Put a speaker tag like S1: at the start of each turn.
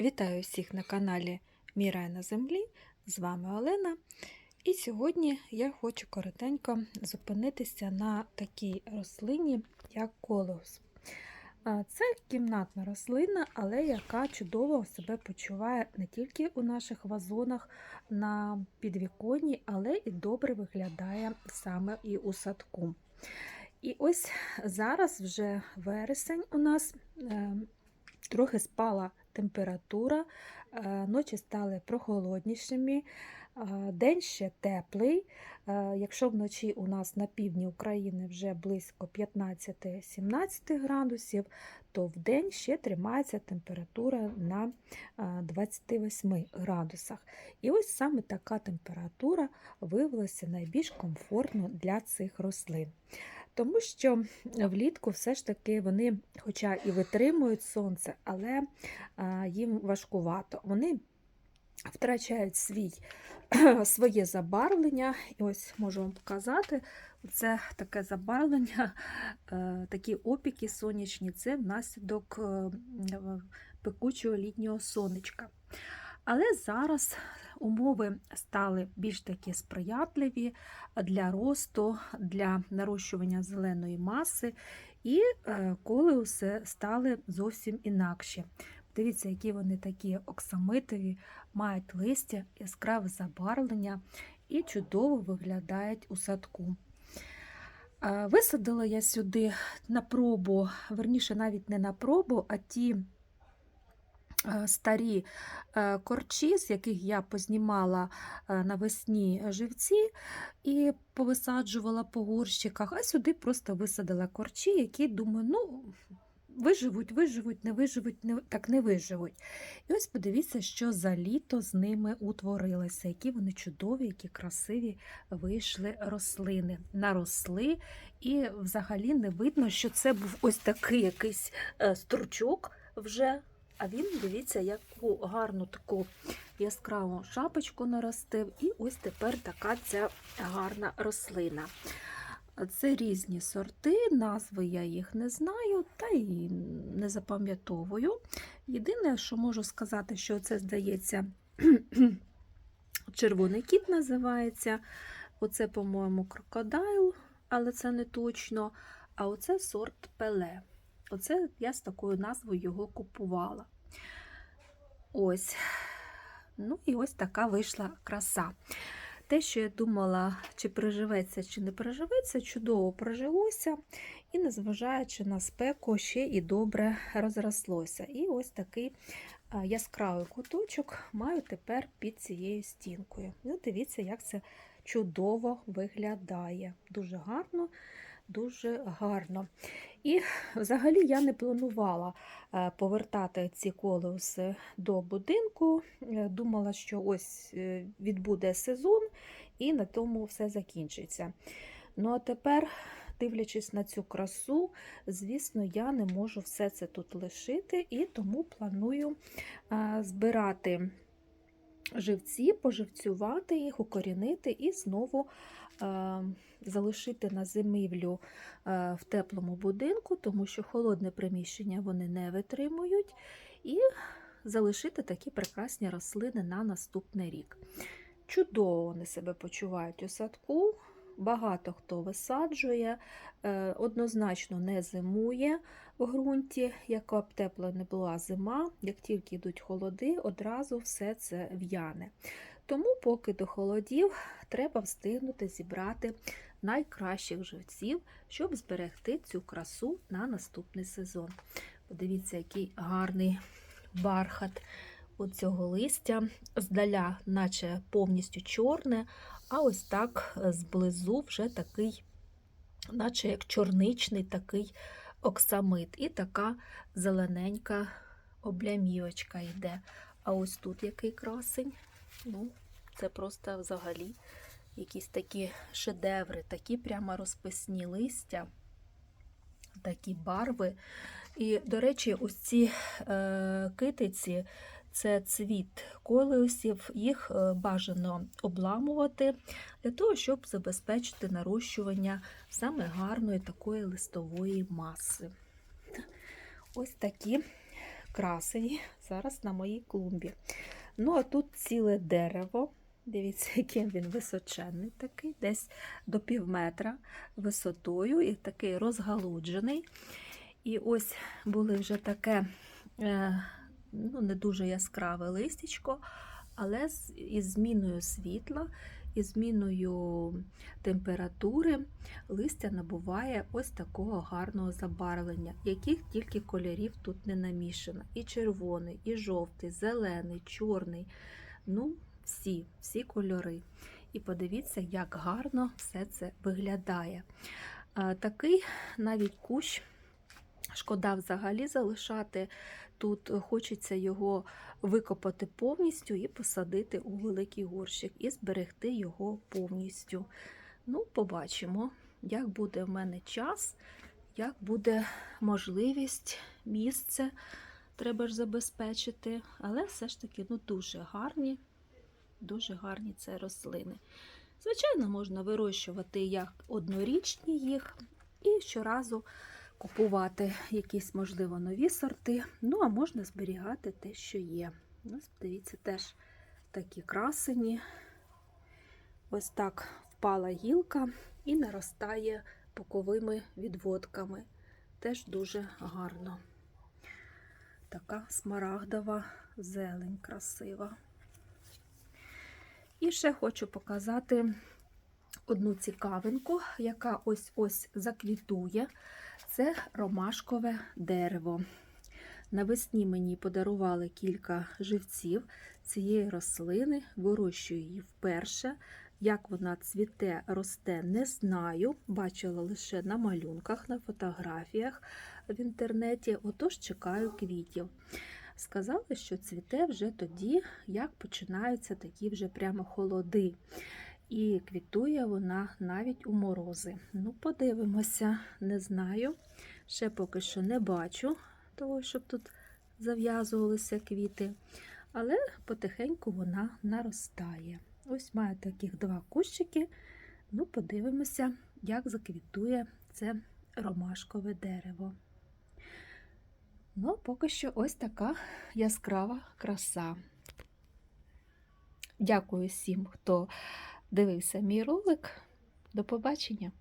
S1: Вітаю всіх на каналі Мірай на землі. З вами Олена. І сьогодні я хочу коротенько зупинитися на такій рослині, як колеус. А, Це кімнатна рослина, але яка чудово себе почуває не тільки у наших вазонах на підвіконні, але і добре виглядає саме і у садку. І ось зараз вже вересень у нас е, трохи спала температура, е, ночі стали прохолоднішими, е, день ще теплий. Е, Якщо вночі у нас на півдні України вже близько 15-17 градусів, то в день ще тримається температура на е, 28 градусах. І ось саме така температура виявилася найбільш комфортно для цих рослин. Тому що влітку все ж таки вони, хоча і витримують сонце, але їм важкувато. Вони втрачають свій, своє забарвлення. І ось можу вам показати. Це таке забарвлення, е, такі опіки сонячні, це внаслідок е, пекучого літнього сонечка. Але зараз умови стали більш такі сприятливі для росту, для нарощування зеленої маси, і е, колеуси стали зовсім інакші. Дивіться, які вони такі оксамитові, мають листя, яскраве забарвлення і чудово виглядають у садку. Е, Висадила я сюди на пробу, верніше, навіть не на пробу, а ті старі е, корчі, з яких я познімала е, навесні живці і повисаджувала по горщиках, а сюди просто висадила корчі, які думаю, ну. Виживуть, виживуть, не виживуть, не, так не виживуть. І ось подивіться, що за літо з ними утворилося, які вони чудові, які красиві вийшли рослини, наросли, і взагалі не видно, що це був ось такий якийсь е, стручок вже. А він, дивіться, яку гарну таку яскраву шапочку наростив, і ось тепер така ця гарна рослина. Це різні сорти, назви я їх не знаю, та й не запам'ятовую. Єдине, що можу сказати, що це, здається, червоний кіт називається. Оце, по-моєму, крокодайл, але це не точно. А оце сорт пеле. Оце я з такою назвою його купувала. Ось. Ну і ось така вийшла краса. Те, що я думала, чи приживеться, чи не приживеться, чудово прожилося, і, незважаючи на спеку, ще і добре розрослося. І ось такий яскравий куточок маю тепер під цією стінкою. Ну, Дивіться, як це чудово виглядає. Дуже гарно, дуже гарно. І взагалі я не планувала е, повертати ці колеуси до будинку. Е, Думала, що ось е, відбуде сезон, і на тому все закінчиться. Ну а тепер, дивлячись на цю красу, звісно, я не можу все це тут лишити, і тому планую збирати живці, поживцювати їх, укорінити і знову залишити на зимівлю в теплому будинку, тому що холодне приміщення вони не витримують, і залишити такі прекрасні рослини на наступний рік. Чудово вони себе почувають у садку. Багато хто висаджує, е, однозначно не зимує в ґрунті, яка б тепла не була зима, як тільки йдуть холоди, одразу все це в'яне. Тому, поки до холодів, треба встигнути зібрати найкращих живців, щоб зберегти цю красу на наступний сезон. Подивіться, який гарний бархат оцього листя, здаля, наче повністю чорне, а ось так зблизу вже такий, наче як чорничний такий оксамит. І така зелененька облямівочка йде. А ось тут який красень. Ну, Це просто взагалі якісь такі шедеври, такі прямо розписні листя, такі барви. І, до речі, ось ці е, китиці це цвіт колеусів, їх е, бажано обламувати для того, щоб забезпечити нарощування саме гарної такої листової маси. Ось такі красені зараз на моїй клумбі. Ну, а тут ціле дерево. Дивіться, який він височенний такий, десь до пів метра висотою і такий розгалуджений. І ось були вже таке е, ну, не дуже яскраве листячко, але із зміною світла, із зміною температури листя набуває ось такого гарного забарвлення, яких тільки кольорів тут не намішано. І червоний, і жовтий, зелений, чорний. Ну, всі, всі кольори. І подивіться, як гарно все це виглядає. Такий навіть кущ, шкода взагалі залишати. Тут хочеться його викопати повністю і посадити у великий горщик, і зберегти його повністю. Ну, побачимо, як буде в мене час, як буде можливість, місце треба ж забезпечити. Але все ж таки ну, дуже гарні, дуже гарні це рослини. Звичайно, можна вирощувати як однорічні їх, і щоразу купувати якісь, можливо, нові сорти. Ну, а можна зберігати те, що є. Ось, дивіться, теж такі красені. Ось так впала гілка і наростає боковими відводками. Теж дуже гарно. Така смарагдова зелень красива. І ще хочу показати одну цікавинку, яка ось-ось заквітує. Це ромашкове дерево. Навесні мені подарували кілька живців цієї рослини, вирощую її вперше. Як вона цвіте, росте, не знаю. Бачила лише на малюнках, на фотографіях в інтернеті, отож чекаю квітів. Сказали, що цвіте вже тоді, як починаються такі вже прямо холоди. І квітує вона навіть у морози. Ну, подивимося, не знаю. Ще поки що не бачу того, щоб тут зав'язувалися квіти. Але потихеньку вона наростає. Ось маю таких два кущики. Ну, подивимося, як заквітує це ромашкове дерево. Ну, поки що ось така яскрава краса. Дякую всім, хто дивився мій ролик. До побачення!